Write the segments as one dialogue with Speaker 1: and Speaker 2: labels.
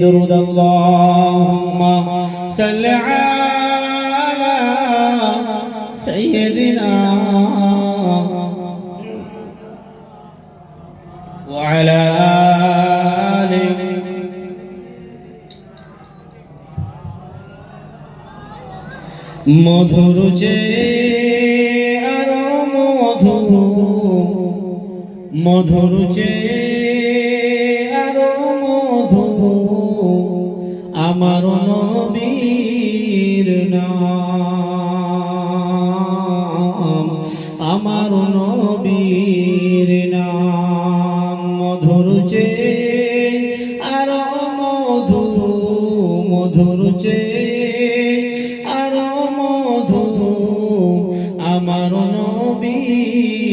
Speaker 1: درود اللهم صل على سيدنا وعلى آله মধুর যে আর মধু মধুর যে আমার নবীর নাম, আমার নবীর নাম মধুর যে আর মধু মধুর যে আর মধু আমার নবীর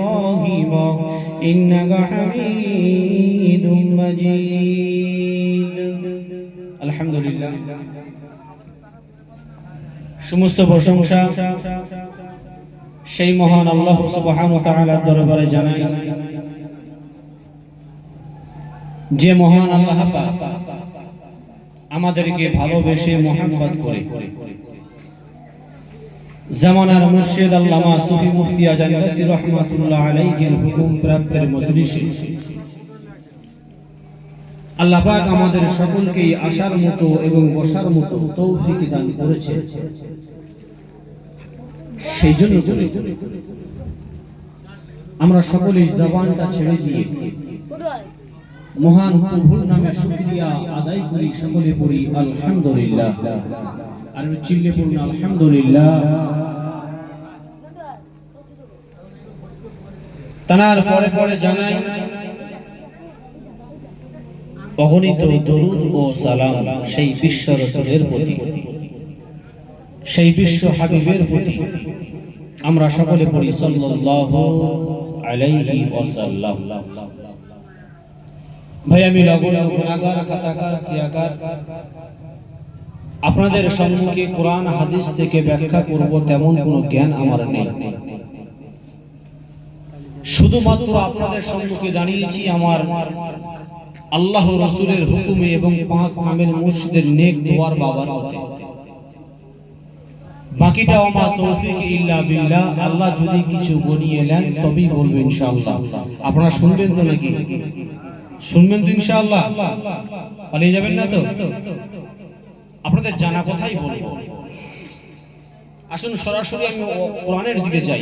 Speaker 1: إبراهيم إنك حميد مجيد الحمد لله সমস্ত প্রশংসা সেই মহান আল্লাহ সুবহান তাআলার দরবারে জানাই যে মহান আল্লাহ পাক আমাদেরকে ভালোবেসে মোহাম্মত করে জামানার মুর্শিদ আল্লামা সুফি মুফতি আজান গাসি রহমাতুল্লাহ আলাইহির হুকুম প্রাপ্তের মজলিসে। আল্লাহ পাক আমাদের সকলকে আসার মতো এবং বসার মতো তৌফিক দান করেছে সেই জন্য আমরা সকলেই জবানটা ছেড়ে দিয়ে মহান প্রভুর নামে শুকরিয়া আদায় করি, সকলে পড়ি আলহামদুলিল্লাহ। আর চিল্লে পড়ুন আলহামদুলিল্লাহ। তানার পরে পরে জানাই, অগণিত দরুদ ও সালাম সেই বিশ্ব রসুলের প্রতি, সেই বিশ্ব হাবিবের প্রতি আমরা সকলে পড়ি সাল্লাল্লাহু আলাইহি ওয়াসাল্লাম। ভাই, আমি নগণ্য গুণাগার খাতাকার সিয়াকার আপনাদের সম্মুখে কোরআন, হাদিস থেকে ব্যাখ্যা করব, তেমন কোনো জ্ঞান আমার নেই। শুধুমাত্র আপনাদের সম্মুখে দাঁড়িয়েছি আমার আল্লাহ রসুলের হুকুমে এবং পাঁচ আমের মসজিদের নেক দোয়ার বাবার হতে বাকিটা আমা তৌফিক ইল্লা বিল্লাহ। আল্লাহ যদি কিছু বনিয়ে নেন, তবেই বলব ইনশাআল্লাহ। আপনারা শুনবেন তো নাকি? শুনবেন তো ইনশাআল্লাহ। পালিয়ে যাবেন না তো? আপনাদের জানা কথাই বলব। আসুন সরাসরি আমি কোরআনের দিকে যাই।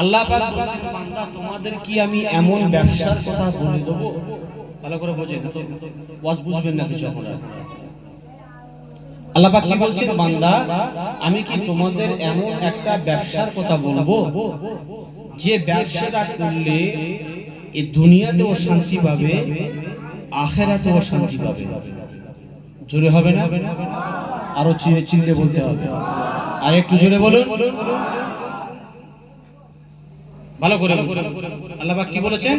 Speaker 1: আল্লাহ পাক বলছেন, বান্দা, তোমাদের কি আমি এমন ব্যবসার কথা বলে দেব? ভালো করে বোঝেন তো, ওয়াজ বুঝবেন না কিছু আপনারা। আল্লাহ পাক কি বলছেন, বান্দা, আমি কি তোমাদের এমন একটা ব্যবসার কথা বলব? যে ব্যবসাটা করলে এই দুনিয়াতেও শান্তি পাবে, আখেরাতেও শান্তি পাবে। জোরে হবে না? আরও চিনে চিনলে বলতে হবে। আর একটু জোরে বলুন। ভালো করে আল্লাহ কি বলেছেন?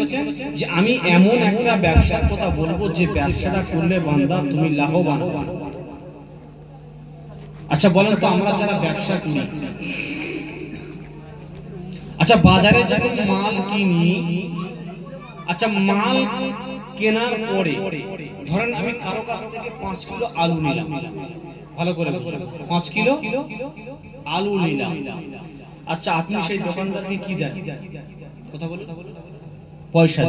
Speaker 1: যে আমি এমন একটা ব্যবসার কথা বলব যে ব্যবসাটা করলে বান্দা তুমি লাভবান আচ্ছা বলেন তো আমরা যারা ব্যবসা করি আচ্ছা বাজারে যখন মাল কিনি আচ্ছা মাল কেনার পরে, ধরেন আমি কারও কাছ থেকে পাঁচ কিলো আলু নিলাম। ভালো করে পাঁচ কিলো? আলু নিলাম। আচ্ছা আপনি সেই দোকানদারকে কি দেন? কথা বলুন। পয়সা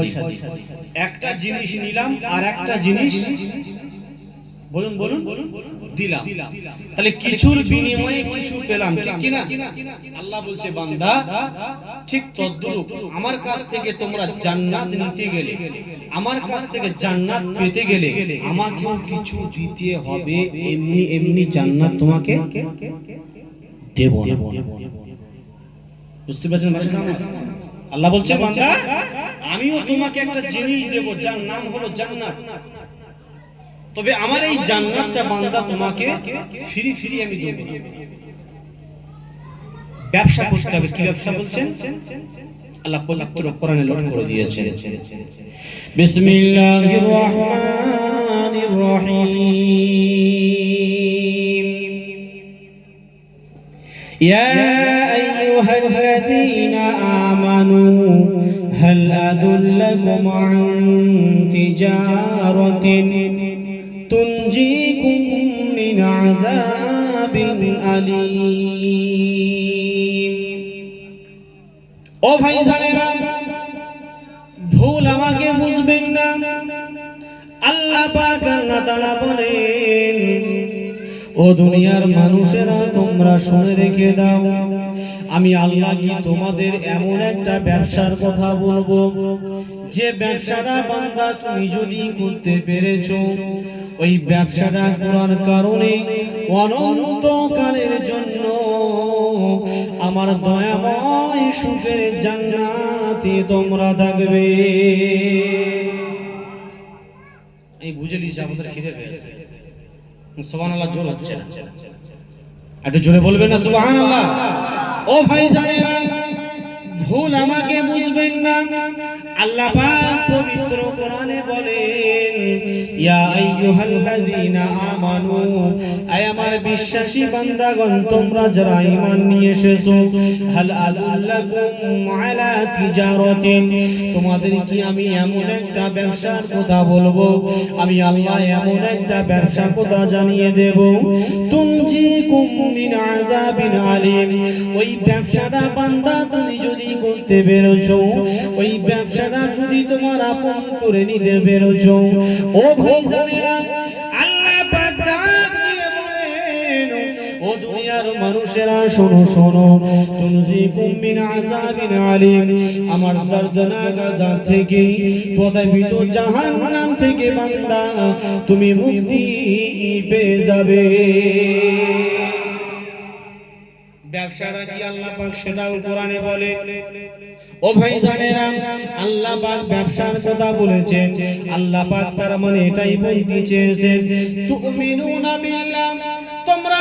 Speaker 1: একটা জিনিস নিলাম আর একটা জিনিস বলুন বলুন দিলাম। তাহলে কিছুর বিনিময়ে কিছু পেলাম ঠিক কিনা? আল্লাহ বলছে বান্দা ঠিক তদ্রূপ আমার কাছ থেকে তোমরা জান্নাত নিতে গেলে। আমার কাছ থেকে জান্নাত পেতে গেলে আমাকেও কিছু দিতে হবে এমনি এমনি জান্নাত তোমাকে দেব না। বুঝতে পারছেন ভাষা আল্লাহ বলছে, বান্দা, আমিও তোমাকে একটা জিনিস দেব, যার নাম হলো জান্নাত। তবে আমার এই জান্নাতটা বান্দা তোমাকে ফ্রি ফ্রি আমি দেব ব্যবসা করতে হবে, কি ব্যবসা বলছেন? আল্লাহ পবিত্র কোরআনে লোড করে দিয়েছেন। বিসমিল্লাহির রহমানির রহিম। ইয়া آمنوا هل أدلكم عن تجارة تنجيكم من عذاب أليم ও ভাই জানেরা ভুল আমাকে বুঝবেন না আল্লাহ পাক আল্লাহ তাআলা বলেন ও দুনিয়ার মানুষেরা, তোমরা শুনে রেখে দাও। আমি আল্লাহ কি তোমাদের এমন একটা ব্যবসার কথা বলব? যে ব্যবসাটা বান্দা তুমি যদি করতে পেরেছ, ওই ব্যবসাটা করার কারণে অনন্তকালের জন্য আমার দয়াময় সুখের জান্নাতে তোমরা থাকবে। এই বুঝে নিয়েছি, আমাদের খিদে পেয়েছে। সুবহান আল্লাহ জোর হচ্ছে না। একটু জোরে বলবেন না সুবহান আল্লাহ ও ভাই জানেরা ভুল আমাকে বুঝবেন না। আল্লাহ পবিত্র কোরআনে বলেন বিশ্বাসী বান্দাগণ, তোমরা যারা নিয়ে এসেছ তোমাদের কি আমি এমন একটা ব্যবসার কথা বলব? আমি আল্লাহ এমন একটা ব্যবসা কথা জানিয়ে দেব। ওই ব্যবসাটা বান্দা তুমি যদি করতে বেরোছো ওই ব্যবসাটা যদি তোমার আপন করে নিতে বেরোছো ও ভাই জানেরা আল্লাহ পাক ডাক দিয়ে বলেন, ও দুনিয়ার মানুষেরা, শোনো শোনো, তুনজিকুম মিন আযাবিন আলিম। আমার দর্দনাক আযাব থেকে, পদাবিত জাহান্নাম থেকে বান্দা, তুমি মুক্তি পেয়ে যাবে। ব্যবসাটা কি আল্লাহ পাক সেটাও কোরআনে বলে। ও ভাই জানেরা, আল্লাহ পাক ব্যবসার কথা বলেছেন, আল্লাহ পাক তার মানে এটাই বলতে চেয়েছে তুমিনুনা বিল্লাহ, তোমরা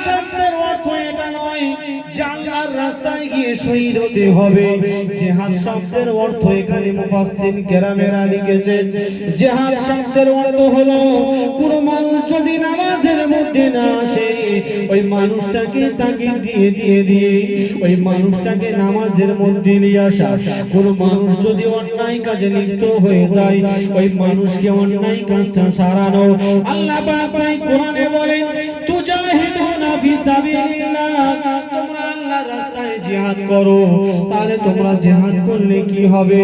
Speaker 1: শব্দের অর্থ এটা নয় আল্লাহর রাস্তায় গিয়ে শহীদ হতে হবে। জিহাদ শব্দের অর্থ এখানে মুফাসসির কেরামেরা লিখেছেন, জিহাদ শব্দের অর্থ হলো, কোন মানুষ যদি নামাজের মধ্যে না আসে, ওই মানুষটাকে তাকে দিয়ে দিয়ে দিয়ে, ওই মানুষটাকে নামাজের মধ্যে নিয়ে আসা। কোন মানুষ যদি অন্যায় কাজে লিপ্ত হয়ে যায়, ওই মানুষকে অন্যায় কাজটা সারানো। আল্লাহ কোরআনে বলেন করলে কি হবে?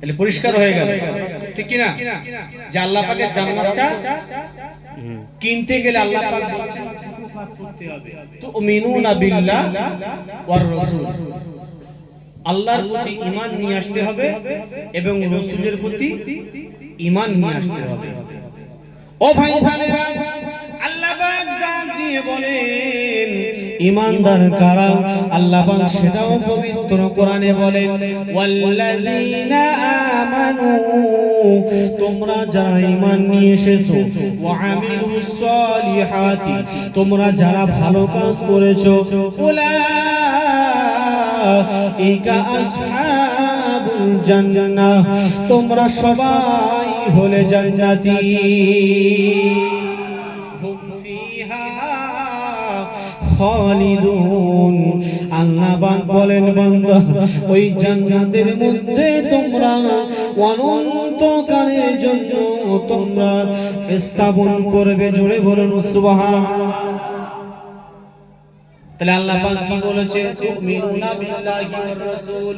Speaker 1: তাহলে পরিষ্কার হয়ে গেল। ঠিক কি না যে আল্লাহ পাকের জান্নাতটা কিনতে গেলে আল্লাহ পাক বলছেন কাজ করতে হবে। বিল্লাহ ওয়ার রাসূল। আল্লাহর প্রতি ঈমান নিয়ে আসতে হবে এবং রাসূলের প্রতি ঈমান নিয়ে আসতে হবে। ও ভাই আল্লাহ ডাক দিয়ে বলেন ইমানদার কারা? আল্লাহ পাক সেটাও পবিত্র কোরআনে বলেন, ওয়াল্লাযীনা আমানু তোমরা যারা ঈমান নিয়ে এসেছ, ওয়া আমিলুস তোমরা যারা ভালো কাজ করেছ জান্নাহ তোমরা সবাই হলে জান্নাতি। খালিদুন। আল্লাহ পাক বলেন, বান্দা, ওই জান্নাতের মধ্যে তোমরা অনন্তকালের জন্য তোমরা স্থাপন করবে জুড়ে বলুন সুবহানাল্লাহ তাহলে আল্লাহ পাক কি বলেছেন তুমিনুনা বিল্লাহি ওয়ার রাসূল।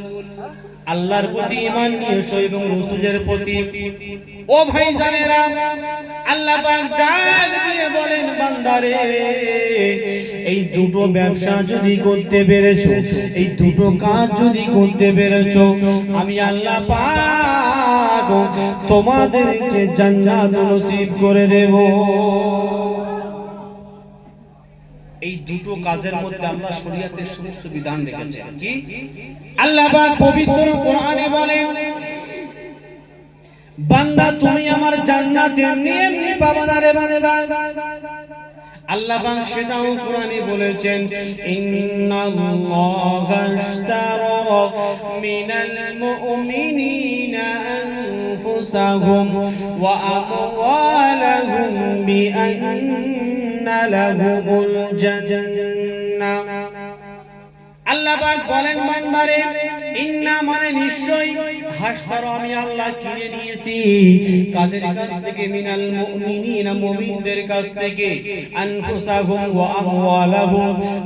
Speaker 1: আল্লাহর প্রতি ঈমান নিয়ে এসো এবং রাসূলের প্রতি। ও ভাই জানেরা আল্লাহ পাক ডাক দিয়ে বলেন, বান্দারে, এই দুটো ব্যবসা যদি করতে পেরেছ, এই দুটো কাজ যদি করতে পেরেছ, আমি আল্লাহ পাক তোমাদেরকে জান্নাত নসিব করে দেবো। এই দুটো কাজের মধ্যে আমরা শরীয়তের সমস্ত বিধান রেখেছি কি? আল্লাহ পাক পবিত্র কোরআনে বলেন বান্দা তুমি আমার জান্নাত এমনি এমনি পাবা না রে বান্দা। আল্লাহ পাক সেটাও কোরআনে বলেছেন ইন্নাল্লাহা আশতারা মিনাল মুমিনিনা আনফুসাহুম ওয়া আমওয়ালাহুম বিআন্না মানে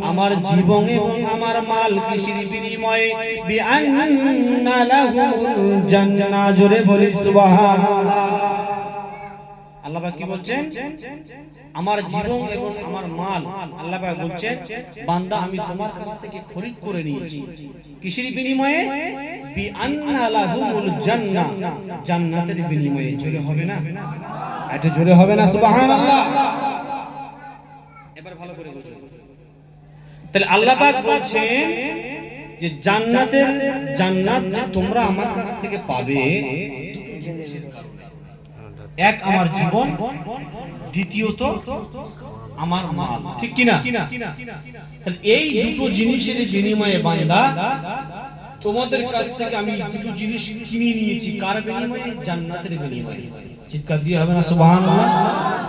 Speaker 1: আমার জীবন এবং আমার মাল কিসের বিনিময়ে জোরে আল্লাহ কি বলছেন? আমার জীবন এবং আমার মাল আল্লাহ পাক বলছেন বান্দা আমি তোমার কাছ থেকে খরিদ করে নিয়েছি। কিসের বিনিময়ে? বি আন্না লাহুমুল জান্নাহ। জান্নাতের বিনিময়ে জোরে হবে না? এটা জোরে হবে না? সুবহানাল্লাহ। এবার ভালো করে বুঝুন তাহলে আল্লাহ পাক বলছেন যে জান্নাতের জান্নাত যে তোমরা আমার কাছ থেকে পাবে এক আমার জীবন। দ্বিতীয়ত আমার মাল ঠিক কিনা? তাহলে এই দুটো জিনিসের বিনিময়ে বান্দা তোমাদের কাছ থেকে আমি দুটো জিনিস কিনে নিয়েছি। কার বিনিময়ে? জান্নাতের বিনিময়ে। চিৎকার দিয়ে হবে না সুবহানাল্লাহ?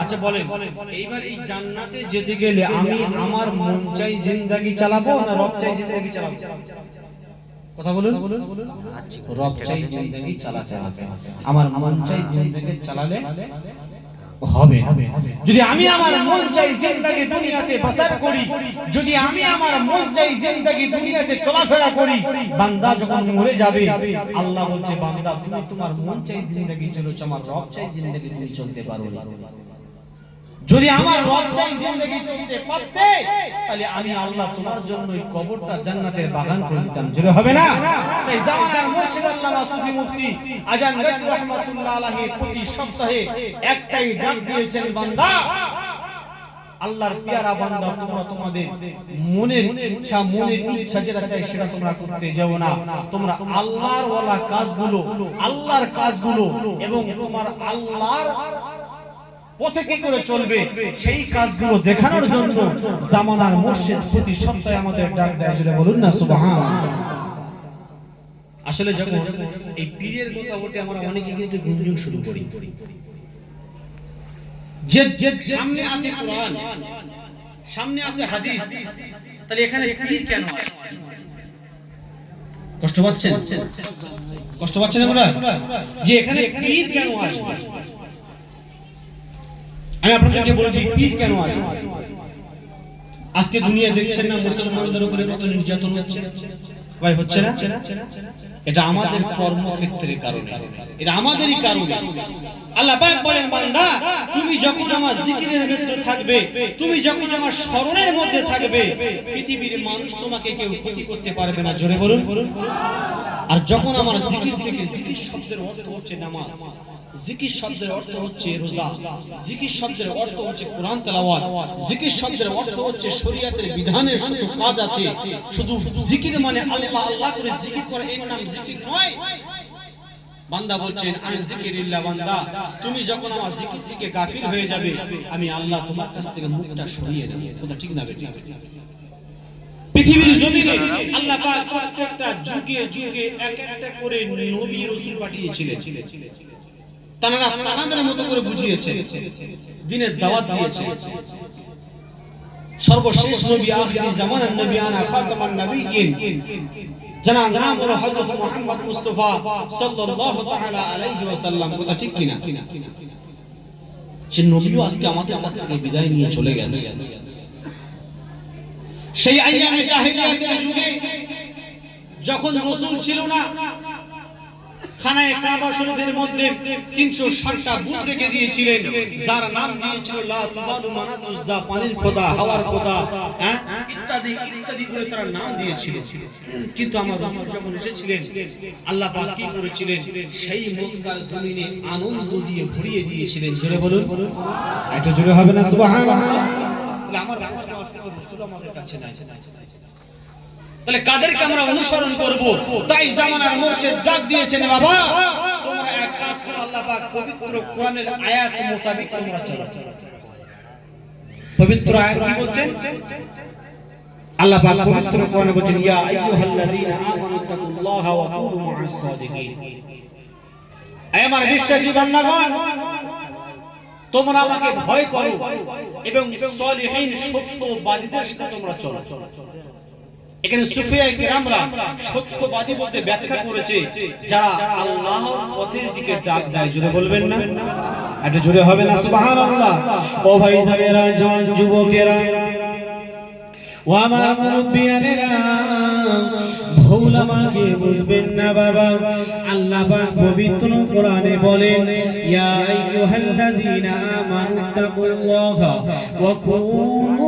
Speaker 1: আচ্ছা বলেন এইবার এই জান্নাতে যেতে গেলে আমি আমার মন চাই জিন্দাগি চালাবো না রব চাই জিন্দেগি চালাবো? কথা বলুন। রব চাই জিন্দেগি চালাতে হবে। আমার মন চাই জিন্দেগি চালালে হবে। যদি আমি আমার মন চাই জিন্দাগি দুনিয়াতে বাসার করি যদি আমি আমার মন চাই জিন্দাগি দুনিয়াতে চলাফেরা করি বান্দা যখন মরে যাবে আল্লাহ বলছে বান্দা তুমি তোমার মন চাই জিন্দাগি চলেছ আমার রব চাই জিন্দাগি তুমি চলতে পারো না। যদি আমার রব চাই জিন্দেগি চলতে পারতে, তাহলে আমি আল্লাহ তোমার জন্য এই কবরটা জান্নাতের বাগান করে দিতাম। যদি হবে না, তাই জামানার মুর্শিদ আল্লামা সুফি মুফতি আজান গাছ রাহমাতুল্লাহ আলাইহি প্রতি সপ্তাহে একটাই ডাক দিয়েছেন, বান্দা, আল্লাহর পেয়ারা বান্দা, তোমরা তোমাদের মনের ইচ্ছা মনের ইচ্ছা যেটা চাই সেটা তোমরা করতে যাও না। তোমরা আল্লাহর ওয়ালা কাজগুলো, আল্লাহর কাজগুলো এবং তোমার আল্লাহর পথে কি করে চলবে? সেই কাজগুলো দেখানোর জন্য জামানার মসজিদ প্রতি সপ্তাহে আমাদের ডাক দেয় জুড়ে বলুন না, সুবহান। আসলে যখন এই পীরের কথা আমরা অনেকে কিন্তু গুঞ্জন শুরু করি। যে যে সামনে আছে কোরআন, সামনে আছে হাদিস, তাহলে এখানে পীর কেন কষ্ট পাচ্ছেন? কষ্ট পাচ্ছেন আমরা যে এখানে পীর কেন আসবে? আমি আপনাদেরকে বলে দিই পীর কেন আসবে আজকে দুনিয়া দেখছেন না মুসলমানদের উপরে কত নির্যাতন হচ্ছে? ভাই, হচ্ছে না? এটা আমাদের কর্মক্ষেত্রের কারণে। এটা আমাদেরই কারণে। আল্লাহ পাক বলেন, বান্দা, তুমি যখন আমার জিকিরের মধ্যে থাকবে, তুমি যখন আমার স্মরণের মধ্যে থাকবে, পৃথিবীর মানুষ তোমাকে কেউ ক্ষতি করতে পারবে না। জোরে বলুন। আর যখন আমার জিকির থেকে জিকির শব্দের অর্থ হচ্ছে নামাজ জিকির শব্দের অর্থ হচ্ছে রোজা। জিকির শব্দের অর্থ হচ্ছে কোরআন তেলাওয়াত। জিকির শব্দের অর্থ হচ্ছে শরীয়তের বিধানের শুধু কাজ আছে। শুধু জিকির মানে আল্লাহ আল্লাহ করে জিকির করে, এর নাম জিকির নয়। বান্দা বলছেন আমি জিকিরিল্লাহ বান্দা, তুমি যখন আমার জিকির থেকে গাফিল হয়ে যাবে, আমি আল্লাহ তোমার কাছ থেকে মুখটা সরিয়ে নেব। কথা ঠিক না বেটি? পৃথিবীর জমিনে আল্লাহ পাক প্রত্যেকটা যুগে যুগে এক একটা করে নবী রাসূল পাঠিয়েছিলেন। তারা তানাদের মতো করে বুঝিয়েছে, দিনের দাওয়াত দিয়েছে। সর্বশেষ নবী, আখিরি জামানার নবী আনা খাতামান নবীয়িন জানার নাম হলো হযরত মুহাম্মদ মুস্তাফা সাল্লাল্লাহু তাআলা আলাইহি ওয়াসাল্লাম। কথা ঠিক কিনা? সে নবীও আজকে আমাদের কাছ থেকে বিদায় নিয়ে চলে গেছে। সেই আইয়ামে জাহেলিয়াতের যুগে যখন রাসূল ছিল না খানায় কাবা শরীফের মধ্যে 360টা বুত রেখে দিয়েছিলেন। যার নাম দিয়েছিল লা তুবালু মানাতুজ্জা পানির খোদা, হাওয়ার খোদা হ্যাঁ? ইত্যাদি ইত্যাদি করে তারা নাম দিয়েছিলেন কিন্তু আমার রাসূল যখন এসেছিলেন, আল্লাহ পাক কি করেছিলেন? সেই মক্কার জমিনে আনন্দ দিয়ে ভরিয়ে দিয়েছিলেন। জোরে বলুন। একটু জোরে হবে না? সুবহানাল্লাহ। আমার রাসূল আজকে রাসূল আমাদের কাছে নাই। তাহলে কাদেরকে আমরা অনুসরণ করব? তাই জামানার মুর্শিদ ডাক দিয়েছেন বাবা তোমরা এক কাজ করো আল্লাহ পাক পবিত্র কোরআনের আয়াত মোতাবেক তোমরা চলো। পবিত্র আয়াত কি বলছেন? আল্লাহ পাক পবিত্র কোরআনে বলেন ইয়া আইয়ুহাল্লাযীনা আমানু তাকুল্লাহা ওয়া কুনু মা'আস সাদিকিন। হে আমার বিশ্বাসী বান্দাগণ তোমরা আমাকে ভয় করো এবং সলিহিন সত্যবাদীদের সাথে তোমরা চলো। এখানে সুফিয়া কিরামরা সত্যবাদী বলতে ব্যাখ্যা করেছে, যারা আল্লাহর পথের দিকে ডাক দেয়। জোরে বলবেন না? একটু জোরে হবে না? সুবহানাল্লাহ। ও ভাই জানেরা, জওয়ান যুবকেরা, ও আমার মুরব্বিয়ানেরা, ভুল আমাকে বুঝবেন না বাবা। আল্লাহ পাক পবিত্র কোরআনে বলেন, ইয়া আইয়ুহাল্লাযীনা আমানু তাকুল্লাহা ওয়া কুনু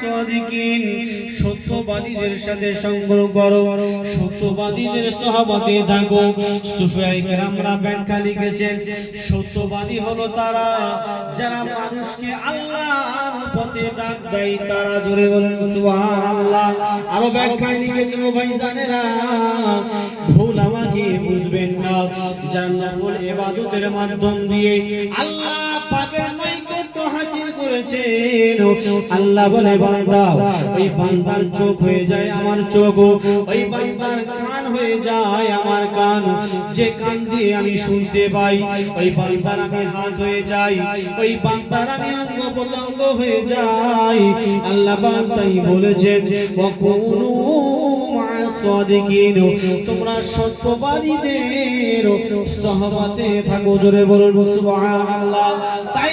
Speaker 1: সাদিকিন, সত্যবাদীদের সাথে সঙ্গ করো। সত্যবাদীদের থাকো। সুফিয়াই কেরামরা ব্যাখ্যা লিখেছেন, সত্যবাদী হলো তারা যারা মানুষকে আল্লাহর পথে ডাক দেয়, তারা জোরে বলেন, সুবহানাল্লাহ। আরও ব্যাখ্যায় লিখেছেন ভাইজানেরা, ভুল আমাকে বুঝবেন না। নফল ইবাদতের মাধ্যম দিয়ে আল্লাহ পাকের করেছেন আল্লাহ বলে, বান্দা, ওই বান্দার চোখ হয়ে যায় আমার চোখ। ওই বান্দার কান হয়ে যায় আমার কান। যে কান দিয়ে আমি শুনতে পাই, ওই বান্দার আমি হাত হয়ে যাই। ওই বান্দার আমি অঙ্গ প্রত্যঙ্গ হয়ে যাই। আল্লাহ বান্দাই কখনো তোমরা সত্যবাদীদের থাকো। জোরে বলুন তাই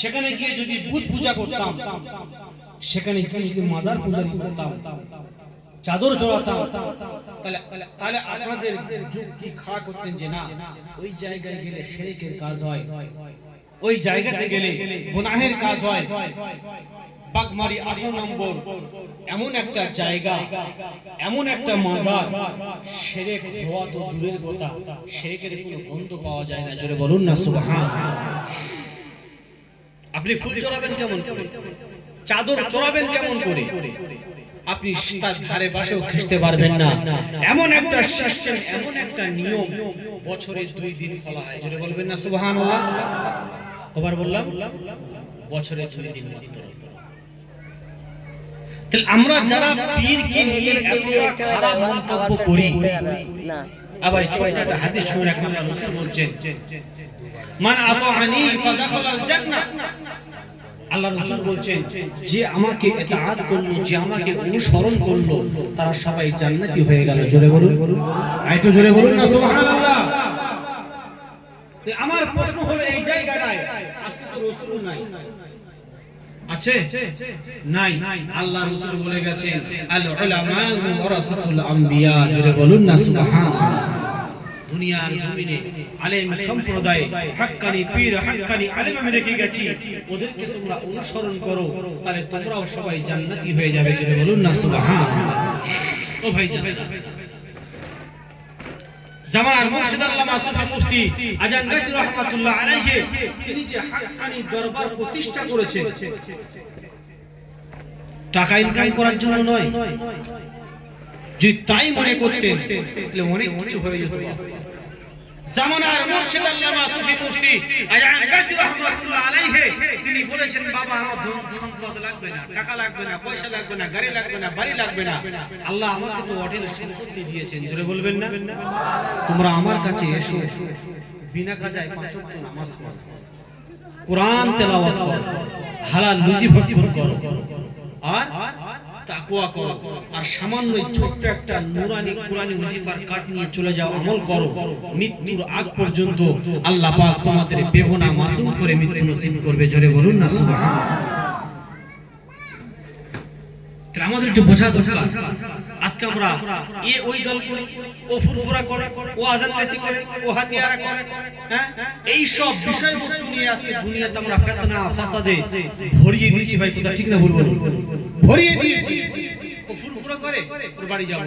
Speaker 1: সেখানে গিয়ে যদি বুধ পূজা করতাম, সেখানে গিয়ে যদি মাজার পূজারি করতাম, চাদর জড়াতাম তাহলে তাহলে আপনাদের যুক্তি খাড়া করতেন যে না, ওই জায়গায় গেলে শেরেকের কাজ হয়, ওই জায়গাতে গেলে গুনাহের কাজ হয়। বাগমারি আঠারো নম্বর, এমন একটা জায়গা, এমন একটা মাজার, সেরেক হওয়া তো দূরের কথা, সেরেকের কোনো গন্ধ পাওয়া যায় না, জোরে বলুন না, সুবহান। আপনি ফুল চড়াবেন কেমন করে? চাদর চড়াবেন কেমন করে? আপনি তার ধারে পাশেও খেতে পারবেন না। এমন একটা সিস্টেম এমন একটা নিয়ম বছরে দুই দিন খোলা হয়। জোরে বলবেন না সুবহানাল্লাহ। কবার বললাম বছরে দুই দিন মাত্র। আমরা যারা পীরকে নিয়ে এতটা খারাপ মন্তব্য করি
Speaker 2: না।
Speaker 1: আবার ছোট্ট একটা হাদিস শুনে রাখুন আল্লাহ রাসূল বলছেন, মান আতাআনি ফাদাখালাল জান্নাহ। আল্লাহ রাসূল বলছেন, যে আমাকে ইতাআত করল, যে আমাকে অনুসরণ করল, তারা সবাই জান্নাতি হয়ে গেল। জোরে বলুন। আর একটু জোরে বলুন না, সুবহানাল্লাহ। আমার প্রশ্ন হলো, এই জায়গাটায় আজকে তো রাসূল নাই আছে? নাই। আল্লাহ রাসূল বলে গেছেন আল উলামা ওয়ারাসাতুল আম্বিয়া বলুন না, সুবহানাল্লাহ। দুনিয়ার জমিনে আলেম সম্প্রদায়, হাক্কানি পীর, হাক্কানি আলেম আমি রেখে গেছি। ওদেরকে তোমরা অনুসরণ করো, তাহলে তোমরাও সবাই জান্নাতি হয়ে যাবে, জোরে বলুন না, সুবহানাল্লাহ। ও ভাই জামানার মুর্শিদ আল্লামা সুফি মুফতি আজান গাজী রাহমাতুল্লাহ আলাইহি, তিনি যে হাক্কানি দরবার প্রতিষ্ঠা করেছেন। টাকা ইনকাম করার জন্য নয়। যদি তাই মনে করতেন, তাহলে অনেক কিছু হয়ে যেত। জামানার মুর্শিদ আল্লামা সুফি গাজী রাহমাতুল্লাহ আলাইহি, তিনি বলেছেন, বাবা, আমার ধন সম্পদ লাগবে না, টাকা লাগবে না, পয়সা লাগবে না, গাড়ি লাগবে না, বাড়ি লাগবে না। আল্লাহ আমাকে তো অঢেল সম্পত্তি দিয়েছেন। জোরে বলবেন না? তোমরা আমার কাছে এসো, বিনা কাজায় পাঁচ নামাজ পড়ো। কোরআন তেলাওয়াত করো, হালাল রুজি ভক্ষণ করো। আর তাকওয়া করো। আর সামান্য ছোট্ট একটা নুরানি কুরআনি ওয়াজিফার কাট নিয়ে চলে যাও, আমল করো। মৃত্যুর আগ পর্যন্ত আল্লাহ পাক তোমাদের বেগুনা মাসুম করে মৃত্যু নসিব করবে। জোরে বলুন না, সুবহানাল্লাহ। আমাদের একটু বোঝা দরকার। আজকে আমরা এ ওই দল করি, ও ফুরফুরা করে, ও আজান কাশি করে, ও হাতিয়ারা করে হ্যাঁ? এই সব বিষয়বস্তু নিয়ে আজকে দুনিয়াতে আমরা ফেতনা, ফাসাদে ভরিয়ে দিয়েছি ভাই, কথা ঠিক না বলুন? ভরিয়ে দিয়েছি। ও ফুরফুরা করে, ওর বাড়ি যাব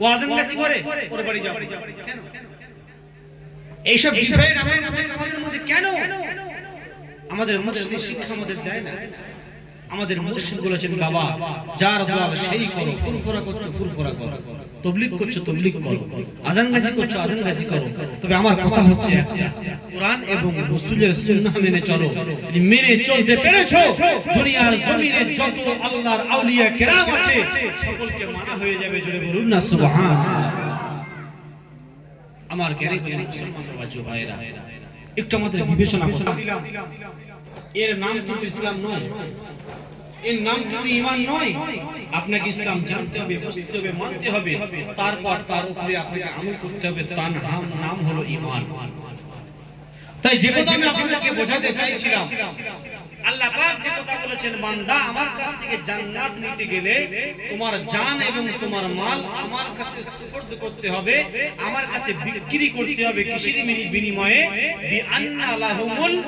Speaker 1: ও আজান কাশি করে, ওর বাড়ি যাব কেন? এইসব বিষয়ের আমাদের মধ্যে কেন আমাদের মুসলিম শিক্ষা আমাদের দেয় না। আমাদের মুর্শিদ বলেছেন, বাবা, যার দল সেই করো, ফুরফুরা করছ, ফুরফুরা করো, তবলিগ করছ, তবলিগ করো আজান গাজি করছ আজান গাজি করো। তবে আমার কথা হচ্ছে একটা, কোরআন এবং রাসূলের সুন্নাহ মেনে চলো। যদি মেনে চলতে পেরেছ? দুনিয়ার জমিনে যত আল্লাহর আউলিয়া কেরাম আছে, সকলকে মানা হয়ে যাবে, জোরে বলুন না সুবহানাল্লাহ আমার জ্ঞানী জ্ঞানী মুসলমান ভাইরা একটু আমাদের বিবেচনা করতে এর নাম কিন্তু ইসলাম নয়। এর নাম ইমান নয়। আপনাকে ইসলাম জানতে হবে, বুঝতে হবে, মানতে হবে। তারপর তার উপরে আপনাকে আমল করতে হবে। তার নাম হলো ইমান তাই যে কথা আমি আপনাদেরকে বোঝাতে চাইছিলাম, আল্লাহ পাক যে কথা বলেছেন, বান্দা, আমার কাছ থেকে জান্নাত নিতে গেলে তোমার জান এবং তোমার মাল আমার কাছে সুপর্দ করতে হবে, আমার কাছে বিক্রি করতে হবে কিসের বিনি- বিনিময়ে? বি আন্না লাহুমুল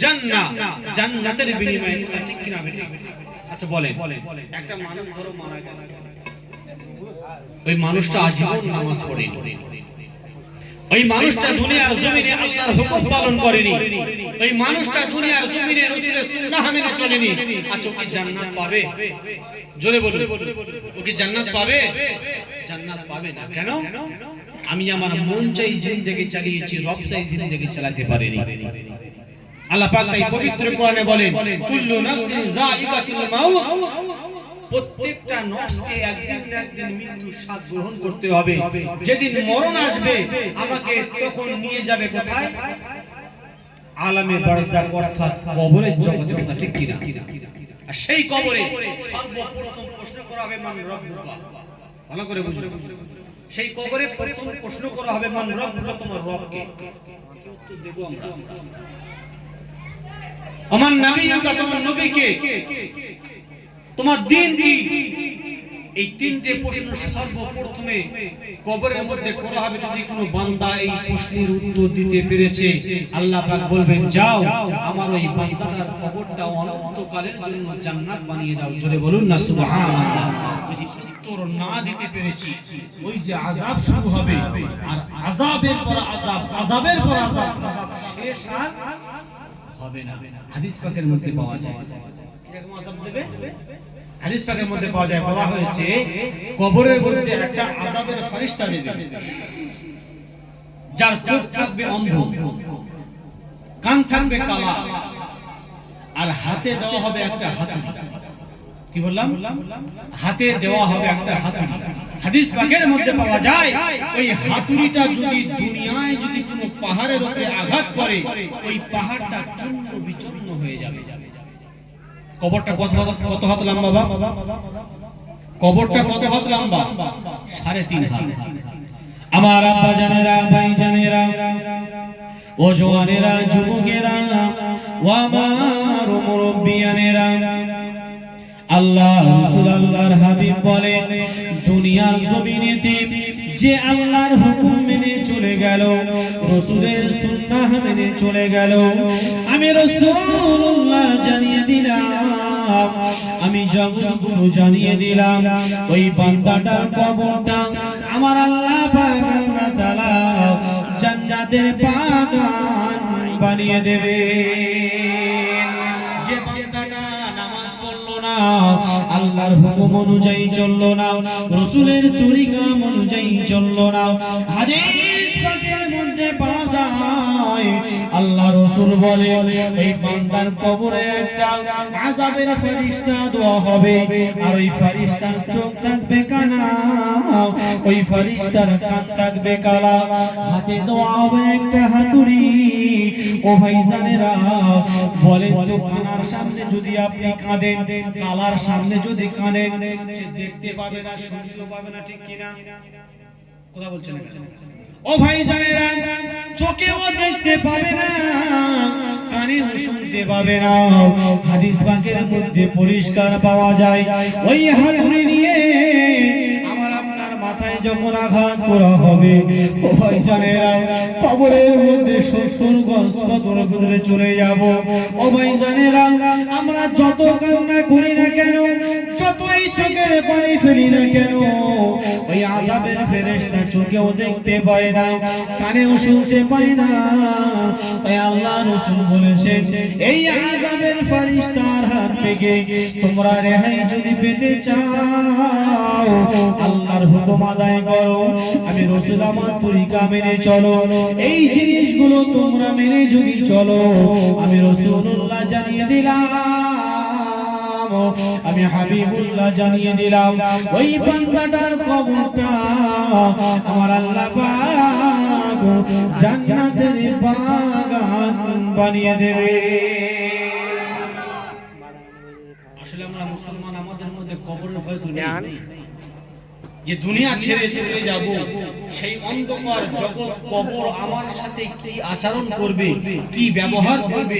Speaker 1: জান্নাহ জান্নাতের বিনিময়ে ঠিক কিনা আচ্ছা বলেন। একটা মানুষ ধরো মারা গেল। ওই মানুষটা আজীবন নামাজ পড়ে ওই মানুষটা দুনিয়ার জমিনে আল্লাহর হুকুম পালন করেনি। ওই মানুষটা দুনিয়ার জমিনে রাসূলের সুন্নাহ মেনে চলেনি। আচ্ছা কি জান্নাত পাবে? জোরে বলুন। ও কি জান্নাত পাবে? জান্নাত পাবে না। কেন? আমি আমার মন চাই জিন্দেগি চালিয়েছি রব চাই জিন্দেগি চালাতে পারিনি। যেদিন মরণ আসবে, আমাকে তখন নিয়ে যাবে কোথায়? আলামে অর্থাৎ কবরের জগতে ঠিক কিনা? আর সেই কবরে সর্বপ্রথম প্রশ্ন করা হবে, মান ভালো করে বুঝুন। সেই কবরে প্রথম প্রশ্ন করা হবে, মান রব্বুকা? তোমার রবকে। উত্তর দেব আমরা। আমার নবীকা তোমার নবীকে, তোমার দিন কি এই তিনটে প্রশ্ন সর্বপ্রথমে কবরের মধ্যে করা হবে যদি কোনো বান্দা এই প্রশ্নের উত্তর দিতে পেরেছে। আল্লাহ পাক বলবেন, যাও, আমার ওই বান্দাটার কবরটা অনন্তকালের জন্য জান্নাত বানিয়ে দাও। জোরে বলুন না, সুবহানাল্লাহ। যদি উত্তর না দিতে পেরেছি, ওই যে আযাব শুরু হবে। আর আযাবের পর আযাব, আযাবের পর আযাব আযাব শেষ আর হবে না। হাদিস পাকের মধ্যে পাওয়া যায়। হাদিস পাকের মধ্যে পাওয়া যায়, বলা হয়েছে, কবরের মধ্যে একটা আযাবের ফেরেশতা দেবে, যার চোখ থাকবে অন্ধ, কান থাকবে কালা, আর হাতে দেওয়া হবে একটা হাতুড়ি। কি বললাম? হাতে দেওয়া হবে একটা হাতুড়ি। হাদিস পাকের মধ্যে পাওয়া যায়, ওই হাতুড়িটা যদি দুনিয়ায় যদি কোনো পাহাড়ের উপরে আঘাত করে, ওই পাহাড়টা চূর্ণ বিচূর্ণ হয়ে যাবে। কবরটা কত কত হাত লম্বা বাবা কবরটা কত হাত লম্বা? সাড়ে তিন হাত। আমার আব্বা জানেরা, ভাই জানেরা, ও জওয়ানেরা যুবকেরা, ও আমার মুরব্বিয়ানেরা আল্লাহ রাসূল আল্লাহর হাবিব বলে দুনিয়ার জমিনেতে যে আল্লাহর হুকুম মেনে চলে গেল, রাসূলের সুন্নাহ মেনে চলে গেল। আমি রাসূলুল্লাহ জানিয়ে দিলাম, আমি জগৎগুরু জানিয়ে দিলাম, ওই বান্দাটার কবরটা আমার আল্লাহ পাক জান্নাতের বাগান বানিয়ে দেবে। আল্লাহর হুকুম অনুযায়ী চলল না। রসুলের তরিকা অনুযায়ী চলল না। পাওয়া আল্লাহ রসুল বলে এই বান্দার কবরে একটা আযাবের ফেরেশতা দেওয়া হবে। আর ওই ফেরেশতার চোখ থাকবে কানা ওই ফেরেশতার কান থাকবে কালা। হাতে দেওয়া হবে একটা হাতুড়ি। ও ভাইজানেরা, বলেন তো কানার সামনে যদি আপনি কাঁদেন, কালার সামনে যদি কাঁদেন দেখতে পাবে না শুনতেও পাবে না, ঠিক কিনা? কথা বলছেন? ও ভাই জানেরা চোখেও দেখতে পাবে না, কানেও শুনতে পাবে না। হাদিস বাকের মধ্যে পরিষ্কার পাওয়া যায়, ওই হাতুড়ি নিয়ে যখন আঘাত করা হবে ও কবরের মধ্যে সত্তর গজ চলে যাব। ও আমরা যত কান্না করি না কেন, যতই চোখের পানি ফেলি না কেন, ওই আযাবের ফেরেশতা চোখেও দেখতে পায় না, কানেও শুনতে পায় না। তাই আল্লাহ রাসূল বলেছেন, এই আযাবের ফেরেশতার হাত থেকে তোমরা রেহাই যদি পেতে চাও, আল্লাহর হুকুম আদায় করো। আমি রাসূল আমার তরিকা মেনে চলো। এই জিনিসগুলো তোমরা মেনে যদি চলো, আমি রাসূলুল্লাহ জানিয়ে দিলাম। আমি হাবিবুল্লাহ জানিয়ে দিলাম, ওই বান্দাটার কবরটা আমার আল্লাহ জান্নাতের বাগান বানিয়ে দেবে। মুসলমান আমাদের মধ্যে কবরের ভয় তো নেই। যে দুনিয়া ছেড়ে চলে যাব সেই অন্ধকার জগৎ কবর আমার সাথে কি আচরণ করবে কি ব্যবহার করবে?